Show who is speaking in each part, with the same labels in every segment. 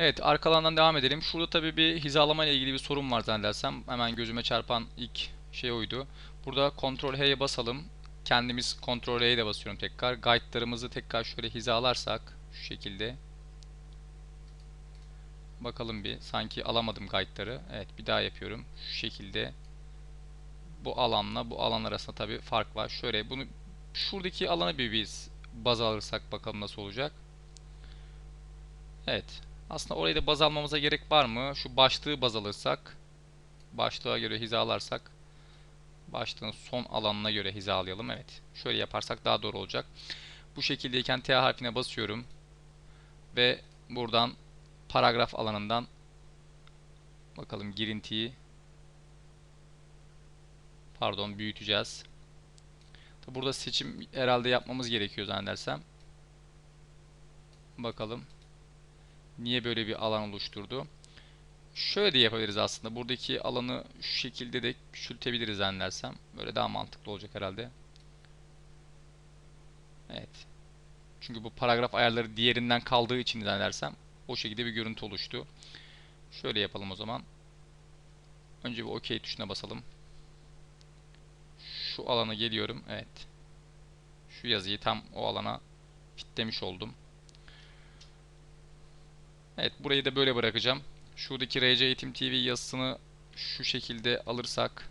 Speaker 1: Evet arkalarından devam edelim. Şurada tabii bir hizalama ile ilgili bir sorun var zannedersem. Hemen gözüme çarpan ilk şey oydu. Burada Ctrl H'ye basalım. Kendimiz Ctrl H'ye de basıyorum tekrar. Guide'larımızı tekrar şöyle hizalarsak şu şekilde. Bakalım bir. Sanki alamadım guide'ları. Evet bir daha yapıyorum. Şu şekilde. Bu alanla bu alan arasında tabii fark var. Şöyle bunu şuradaki alanı bir biz baz alırsak bakalım nasıl olacak. Evet. Aslında orayı da baz almamıza gerek var mı? Şu başlığı baz alırsak, başlığa göre hizalarsak, başlığın son alanına göre hizalayalım. Evet. Şöyle yaparsak daha doğru olacak. Bu şekildeyken T harfine basıyorum. Ve buradan paragraf alanından bakalım girintiyi pardon büyüteceğiz. Burada seçim herhalde yapmamız gerekiyor zannedersem. Bakalım. Niye böyle bir alan oluşturdu? Şöyle de yapabiliriz aslında. Buradaki alanı şu şekilde de küçültebiliriz zannedersem. Böyle daha mantıklı olacak herhalde. Evet. Çünkü bu paragraf ayarları diğerinden kaldığı için zannedersem o şekilde bir görüntü oluştu. Şöyle yapalım o zaman. Önce bir OK tuşuna basalım. Şu alana geliyorum. Evet. Şu yazıyı tam o alana fitlemiş oldum. Evet burayı da böyle bırakacağım. Şuradaki RC Eğitim TV yazısını şu şekilde alırsak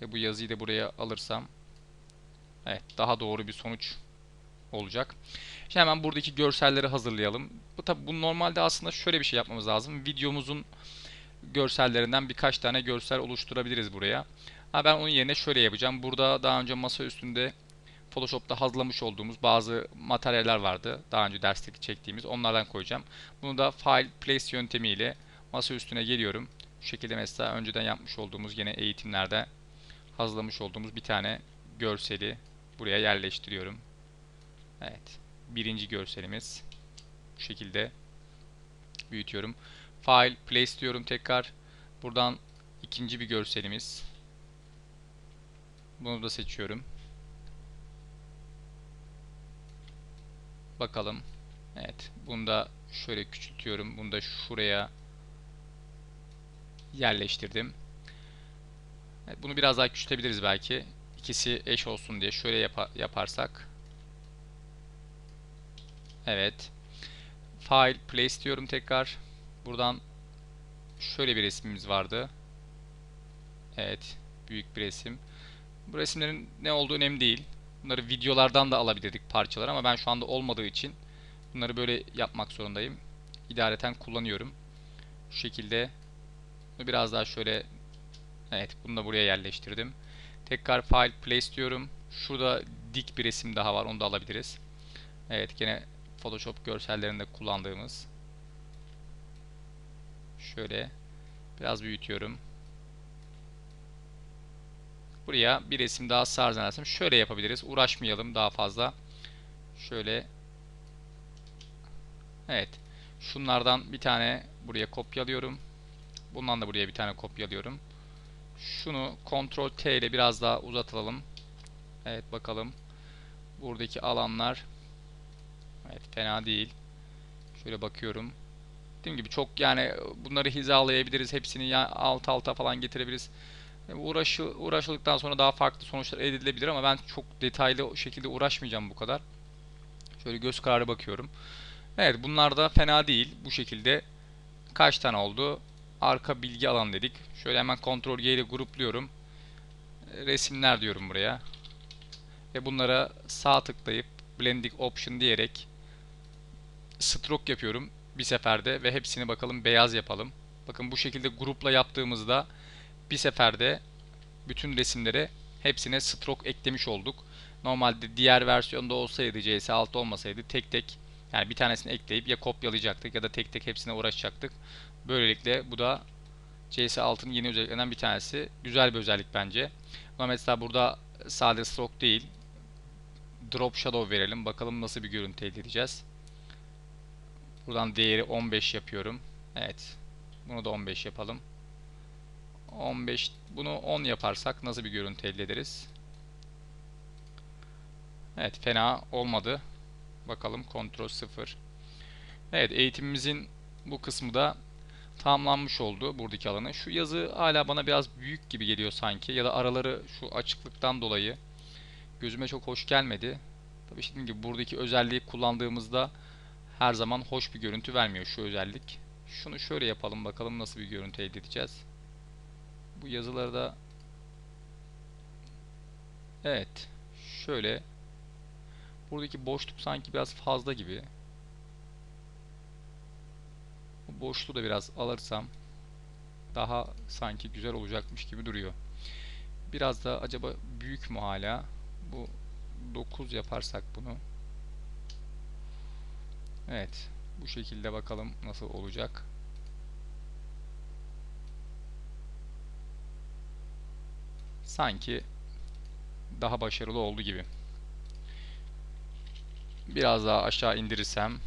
Speaker 1: ve bu yazıyı da buraya alırsam evet daha doğru bir sonuç olacak. Şimdi hemen buradaki görselleri hazırlayalım. Bu tabi bu normalde aslında şöyle bir şey yapmamız lazım. Videomuzun görsellerinden birkaç tane görsel oluşturabiliriz buraya. Ha ben onun yerine şöyle yapacağım. Burada daha önce masa üstünde Photoshop'ta hazırlamış olduğumuz bazı materyaller vardı. Daha önce dersteki çektiğimiz. Onlardan koyacağım. Bunu da File Place yöntemiyle masa üstüne geliyorum. Şu şekilde mesela önceden yapmış olduğumuz yine eğitimlerde hazırlamış olduğumuz bir tane görseli buraya yerleştiriyorum. Evet. Birinci görselimiz. Bu şekilde büyütüyorum. File Place diyorum tekrar. Buradan ikinci bir görselimiz. Bunu da seçiyorum. Bakalım. Evet. Bunu da şöyle küçültüyorum. Bunu da şuraya yerleştirdim. Evet, bunu biraz daha küçültebiliriz belki. İkisi eş olsun diye şöyle yapa yaparsak. Evet. File, place diyorum tekrar. Buradan şöyle bir resmimiz vardı. Evet. Büyük bir resim. Bu resimlerin ne olduğu önemli değil. Bunları videolardan da alabilirdik parçalar ama ben şu anda olmadığı için bunları böyle yapmak zorundayım. İdareten kullanıyorum. Şu şekilde biraz daha şöyle evet bunu da buraya yerleştirdim. Tekrar file place diyorum. Şurada dik bir resim daha var. Onu da alabiliriz. Evet gene Photoshop görsellerinde kullandığımız şöyle biraz büyütüyorum. Buraya bir resim daha sığar zannedersem. Şöyle yapabiliriz. Uğraşmayalım daha fazla. Şöyle. Evet. Şunlardan bir tane buraya kopyalıyorum. Bundan da buraya bir tane kopyalıyorum. Şunu Ctrl T ile biraz daha uzatalım. Evet bakalım. Buradaki alanlar Evet fena değil. Şöyle bakıyorum. Dediğim gibi çok yani bunları hizalayabiliriz. Hepsini alt alta falan getirebiliriz. Uğraşı, uğraşıldıktan sonra daha farklı sonuçlar elde edilebilir ama ben çok detaylı şekilde uğraşmayacağım bu kadar. Şöyle göz kararı bakıyorum. Evet bunlar da fena değil. Bu şekilde kaç tane oldu? Arka bilgi alan dedik. Şöyle hemen Ctrl G ile grupluyorum. Resimler diyorum buraya. Ve bunlara sağ tıklayıp Blending Option diyerek stroke yapıyorum bir seferde ve hepsini bakalım beyaz yapalım. Bakın bu şekilde grupla yaptığımızda bir seferde bütün resimlere hepsine stroke eklemiş olduk. Normalde diğer versiyonda olsaydı CS6 olmasaydı tek tek yani bir tanesini ekleyip ya kopyalayacaktık ya da tek tek hepsine uğraşacaktık. Böylelikle bu da CS6'nın yeni özelliklerinden bir tanesi. Güzel bir özellik bence. Ama mesela burada sade stroke değil. Drop shadow verelim. Bakalım nasıl bir görüntü elde edeceğiz. Buradan değeri 15 yapıyorum. Evet. Bunu da 15 yapalım. 15 bunu 10 yaparsak nasıl bir görüntü elde ederiz? Evet fena olmadı. Bakalım kontrol 0. Evet eğitimimizin bu kısmı da tamamlanmış oldu buradaki alanı. Şu yazı hala bana biraz büyük gibi geliyor sanki ya da araları şu açıklıktan dolayı gözüme çok hoş gelmedi. Tabii dediğim gibi buradaki özelliği kullandığımızda her zaman hoş bir görüntü vermiyor şu özellik. Şunu şöyle yapalım bakalım nasıl bir görüntü elde edeceğiz. Bu yazıları da Evet. Şöyle buradaki boşluk sanki biraz fazla gibi. Bu boşluğu da biraz alırsam daha sanki güzel olacakmış gibi duruyor. Biraz da acaba büyük mü hala? Bu 9 yaparsak bunu. Evet. Bu şekilde bakalım nasıl olacak. Sanki daha başarılı oldu gibi. Biraz daha aşağı indirirsem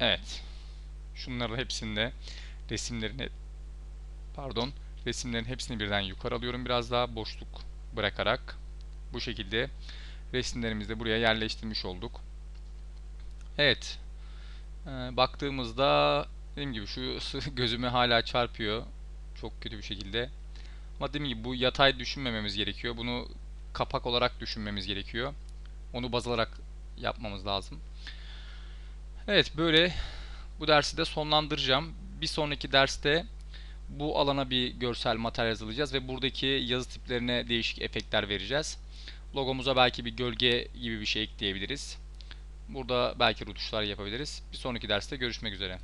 Speaker 1: Evet. Şunların hepsinde resimlerini pardon resimlerin hepsini birden yukarı alıyorum biraz daha boşluk bırakarak bu şekilde resimlerimizi de buraya yerleştirmiş olduk. Evet. Ee, baktığımızda dediğim gibi şu gözüme hala çarpıyor. Çok kötü bir şekilde. Ama dediğim gibi bu yatay düşünmememiz gerekiyor. Bunu kapak olarak düşünmemiz gerekiyor. Onu baz alarak yapmamız lazım. Evet böyle bu dersi de sonlandıracağım. Bir sonraki derste bu alana bir görsel materyal hazırlayacağız ve buradaki yazı tiplerine değişik efektler vereceğiz. Logomuza belki bir gölge gibi bir şey ekleyebiliriz. Burada belki rutuşlar yapabiliriz. Bir sonraki derste görüşmek üzere.